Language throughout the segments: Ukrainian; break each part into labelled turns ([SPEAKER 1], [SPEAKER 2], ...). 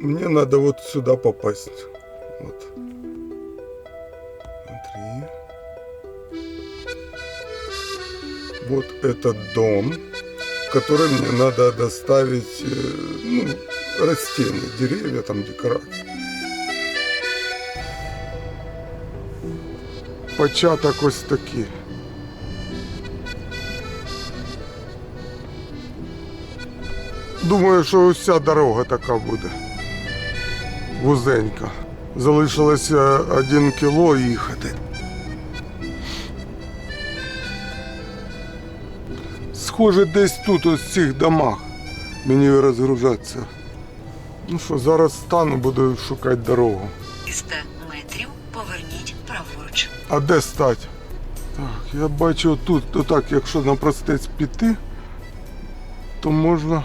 [SPEAKER 1] Мне надо вот сюда попасть. Вот. Смотри. Вот этот дом, в который мне надо доставить э, ну, растения, деревья, там декорации. Початок ось такий. Думаю, що вся дорога така буде. Вузенька. Залишилося один кіло їхати. Схоже, десь тут, ось в цих домах, мені розгружатися. Ну що, зараз стану, буду шукати дорогу.
[SPEAKER 2] 300 метрів поверніть праворуч.
[SPEAKER 1] А де стать? Так, я бачу тут, то так, якщо на простець піти, то можна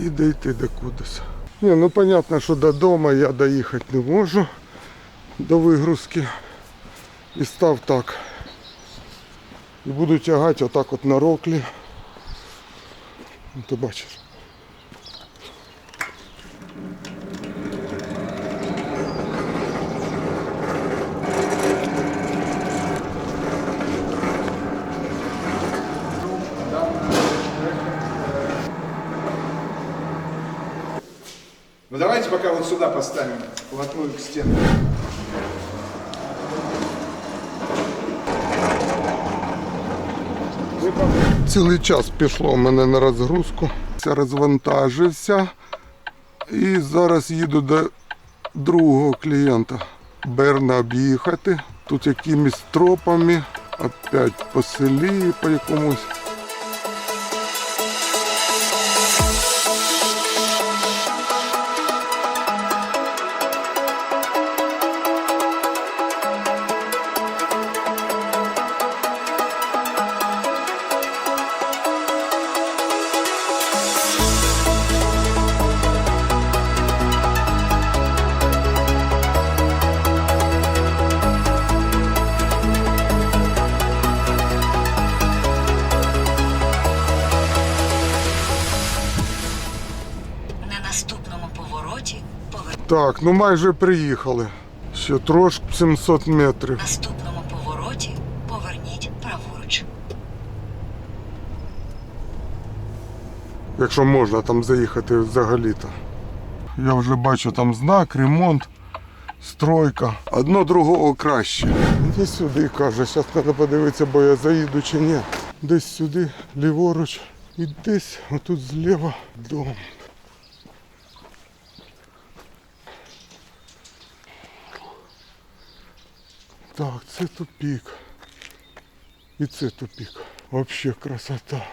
[SPEAKER 1] і дійти до кудись. Ні, ну понятно, що додому я доїхати не можу до вигрузки. І став так. І буду тягати отак от на роклі. Ну, Ти бачиш.
[SPEAKER 3] Давайте пока вот сюда поставим, вплотную к стене.
[SPEAKER 1] Цілий час пішло у мене на розгрузку. Це розвантажився. І зараз їду до другого клієнта. Берна об'їхати. Тут якимись тропами. Опять по селі по якомусь.
[SPEAKER 2] Повороті повер...
[SPEAKER 1] Так, ну майже приїхали. Ще трошки 700 метрів.
[SPEAKER 2] наступному повороті поверніть праворуч.
[SPEAKER 1] Якщо можна там заїхати взагалі-то. Я вже бачу там знак, ремонт, стройка. Одно другого краще. Іди сюди, каже, зараз треба подивитися, бо я заїду чи ні. Десь сюди, ліворуч, і десь отут зліва дом. Так, це тупик. І це тупик. Вообще красота.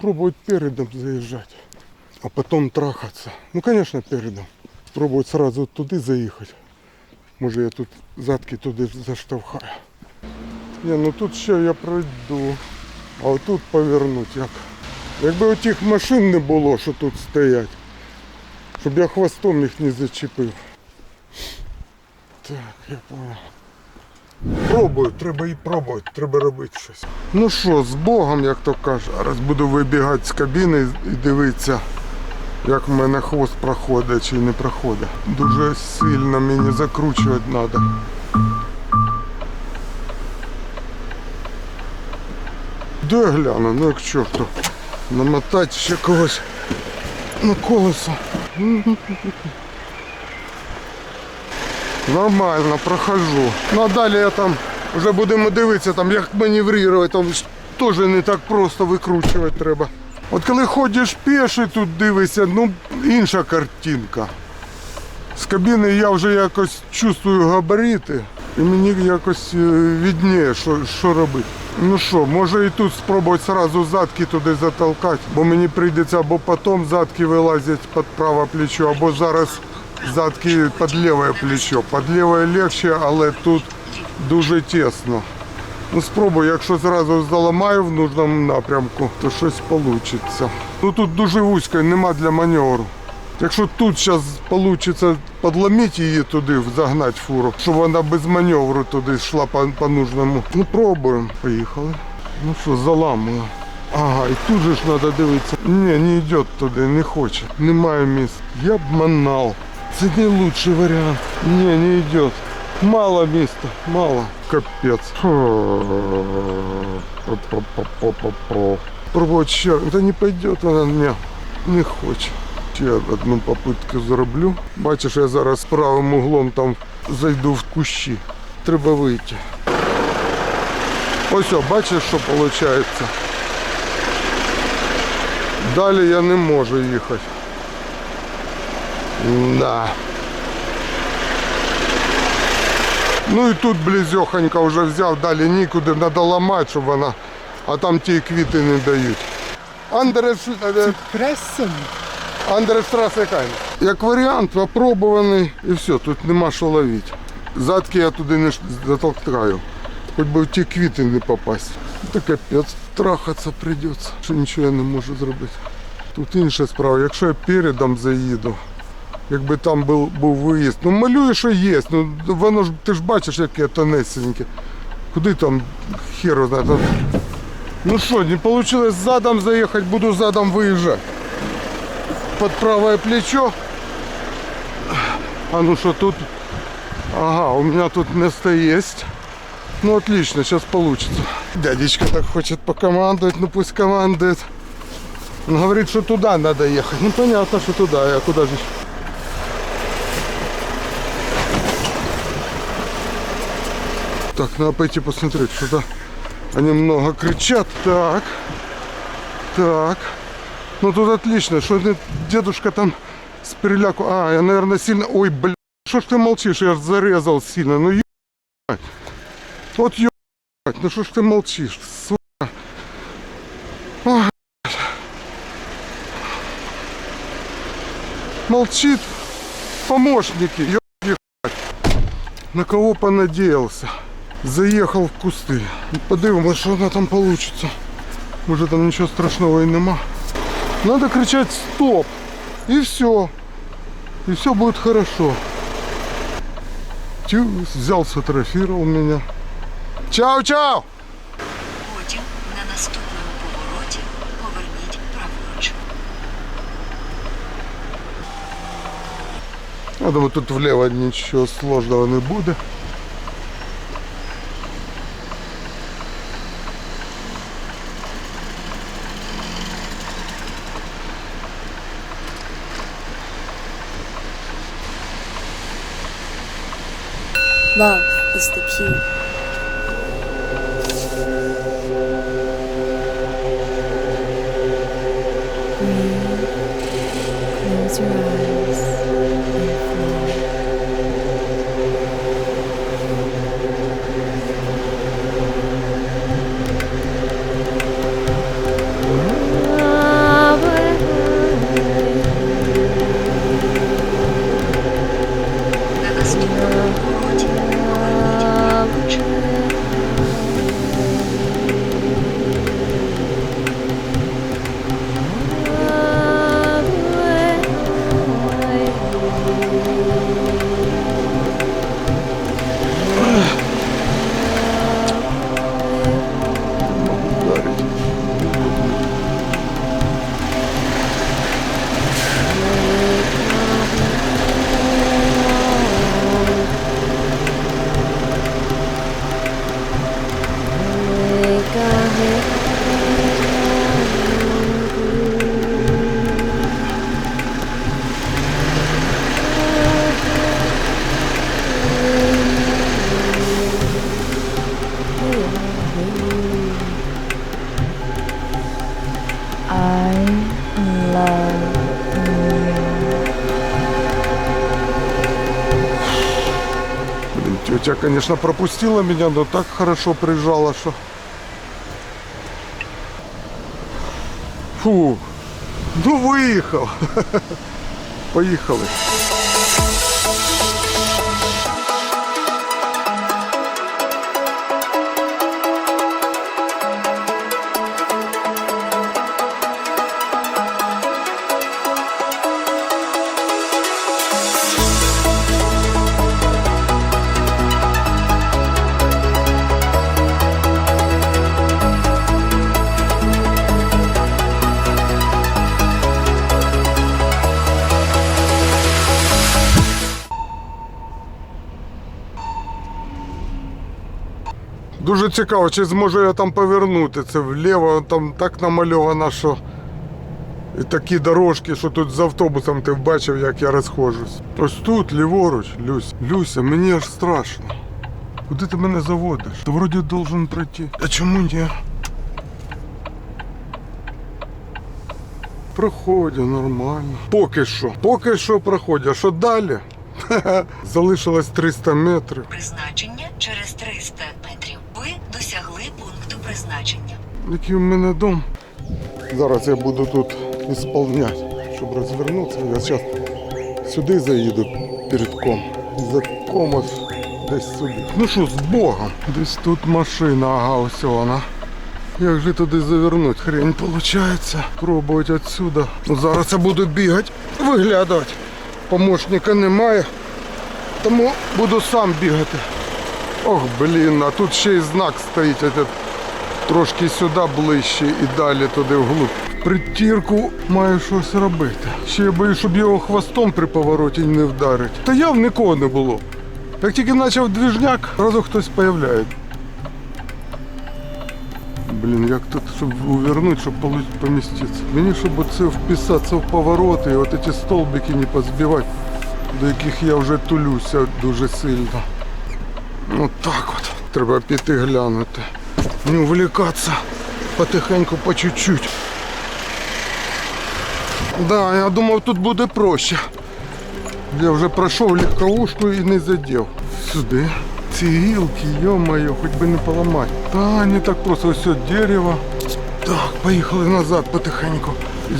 [SPEAKER 1] Пробовать передом заезжать, а потом трахаться. Ну, конечно, передом. Пробовать сразу туди заїхати. Може я тут задки туди заштовхаю. Ні, ну тут ще я пройду. А отут повернуть як. Якби отих машин не було, що тут стоять. Щоб я хвостом їх не зачепив. Так, я понял. Пробую, треба і пробувати, треба робити щось. Ну що, з Богом, як то каже. Зараз буду вибігати з кабіни і дивитися, як в мене хвост проходить чи не проходить. Дуже сильно мені закручувати треба. Де гляну, ну як чорту. Намотати ще когось на колесо. Нормально, прохожу. Ну а далі я там вже будемо дивитися, там, як маневрувати, там теж не так просто викручувати треба. От коли ходиш піший тут дивишся, ну інша картинка. З кабіни я вже якось чувствую габарити і мені якось е, відніє, що, що робити. Ну що, може і тут спробувати сразу задки туди затолкати, бо мені прийдеться або потім задки вилазять під праве плечо, або зараз задки під ліве плечо. Під ліве легше, але тут дуже тісно. Ну спробую, якщо зразу заламаю в нужному напрямку, то щось вийде. Ну тут дуже вузько, нема для маневру. Якщо тут зараз вийде підломити її туди, загнати фуру, щоб вона без маневру туди йшла по, по нужному. Ну пробуємо. Поїхали. Ну що, заламую. Ага, і тут же ж треба дивитися. Ні, не йде туди, не хоче. Немає місця. Я б манав. Це не лучший варіант. Ні, не йде. Мало міста, мало. Капець. Фу. Пробувати ще. раз. Це не пойде, вона не, не хоче. Ще одну попитку зроблю. Бачиш, я зараз правим углом там зайду в кущі. Треба вийти. Ось, о, бачиш, що виходить. Далі я не можу їхати. Да. Ну і тут близьохонька вже взяв, далі нікуди, треба ламати, щоб вона, а там ті квіти не дають. Андрес, е,
[SPEAKER 4] Преssen.
[SPEAKER 1] Андерштрасе Кайн. Як варіант, опробуваний і все, тут нема що ловити. Задки я туди не затолкаю. Хоч би в ті квіти не попасть. Та капець, трахатися прийдеться, що нічого я не можу зробити. Тут інша справа, якщо я передом заїду, якби там був, був виїзд. Ну малює, що є. Ну воно ж ти ж бачиш, яке тонесеньке. Куди там хер знає. Ну що, не вийшло задом заїхати, буду задом виїжджати под правое плечо. А ну что тут? Ага, у меня тут место есть. Ну отлично, сейчас получится. Дядечка так хочет покомандовать, ну пусть командует. Он говорит, что туда надо ехать. Ну понятно, что туда, я куда же? Так, надо пойти посмотреть, что-то они много кричат. Так, так. Ну тут отлично, что дедушка там с переляку. А, я, наверное, сильно... Ой, блин, что ж ты молчишь? Я ж зарезал сильно. Ну, ебать. Вот ебать, ну что ж ты молчишь, сука. Молчит помощники, ебать. На кого понадеялся? Заехал в кусты. Подивимось, що вона там получится. Може там нічого страшного і нема. Надо кричать стоп. И все. И все будет хорошо. Тю, взял, сфотографировал меня. Чао-чао!
[SPEAKER 2] Потім на наступному повороті поверніть праворуч.
[SPEAKER 1] Я думаю, тут влево нічого сложного не буде.
[SPEAKER 5] Love is the key. Breathe. Close your eyes
[SPEAKER 1] конечно, пропустила меня, но так хорошо прижала, что... Фу, ну выехал. Поехали. Дуже цікаво, чи зможу я там повернути це вліво, там так намальовано, що і такі дорожки, що тут з автобусом ти бачив, як я розходжусь. Ось тут, ліворуч, Люся. Люся, мені аж страшно. Куди ти мене заводиш? Та вроді должен пройти. А чому ні? Проходять нормально. Поки що. Поки що проходять. Що далі? Залишилось 300 метрів.
[SPEAKER 2] Призначення через 300 метрів. Ви досягли пункту призначення.
[SPEAKER 1] Який у мене дом. Зараз я буду тут ісполняти, щоб розвернутися. Я зараз сюди заїду перед ком. За комос десь сюди. Ну що, з Богом. Десь тут машина, ага, ось вона. Як же туди завернути? Хрень виходить. Пробувати відсюди. Ну, зараз я буду бігати, виглядати. Помощника немає, тому буду сам бігати. Ох, блін, а тут ще й знак стоїть. Этот трошки сюди ближче і далі туди вглуб. Притірку маю щось робити. Ще я боюсь, щоб його хвостом при повороті не вдарить. Та яв нікого не було. Як тільки почав двіжняк, одразу хтось появляє. Блін, як тут, щоб увернути, щоб поміститися. Мені, щоб оце вписатися в повороти і от ці столбики не позбивати, до яких я вже тулюся дуже сильно. От так от. Треба піти глянути. Не увлекаться. Потихеньку, по чуть-чуть. Да, я думав, тут буде проще. Я вже пройшов легковушку і не задів. Сюди. Ці гілки, йо-моє, хоч би не поламати. Та не так просто ось дерево. Так, поїхали назад потихеньку.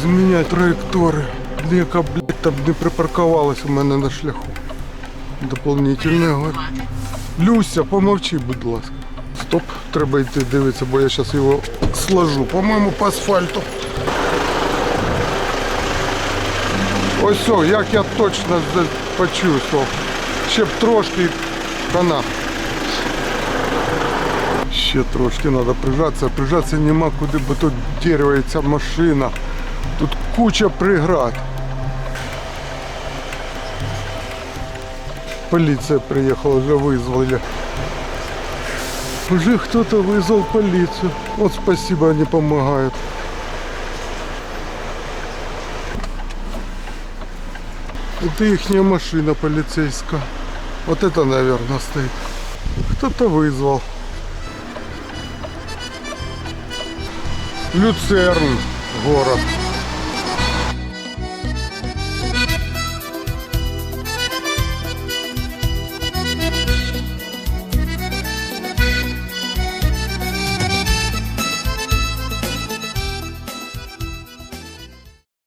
[SPEAKER 1] Зміняти траєктори. Яка, блядь, там не припаркувалась у мене на шляху. Дополнительне. говорю. Люся, помовчи, будь ласка. Стоп, треба йти дивитися, бо я зараз його сложу. По-моєму, по асфальту. Ось, о, як я точно почувствував. Ще б трошки хана. Ще трошки треба прижатися. Прижатися нема куди, бо тут дерево і ця машина. Тут куча преград. Полиция приехала, уже вызвали. Уже кто-то вызвал полицию. Вот спасибо, они помогают. Это ихняя машина полицейская. Вот это, наверное, стоит. Кто-то вызвал. Люцерн город.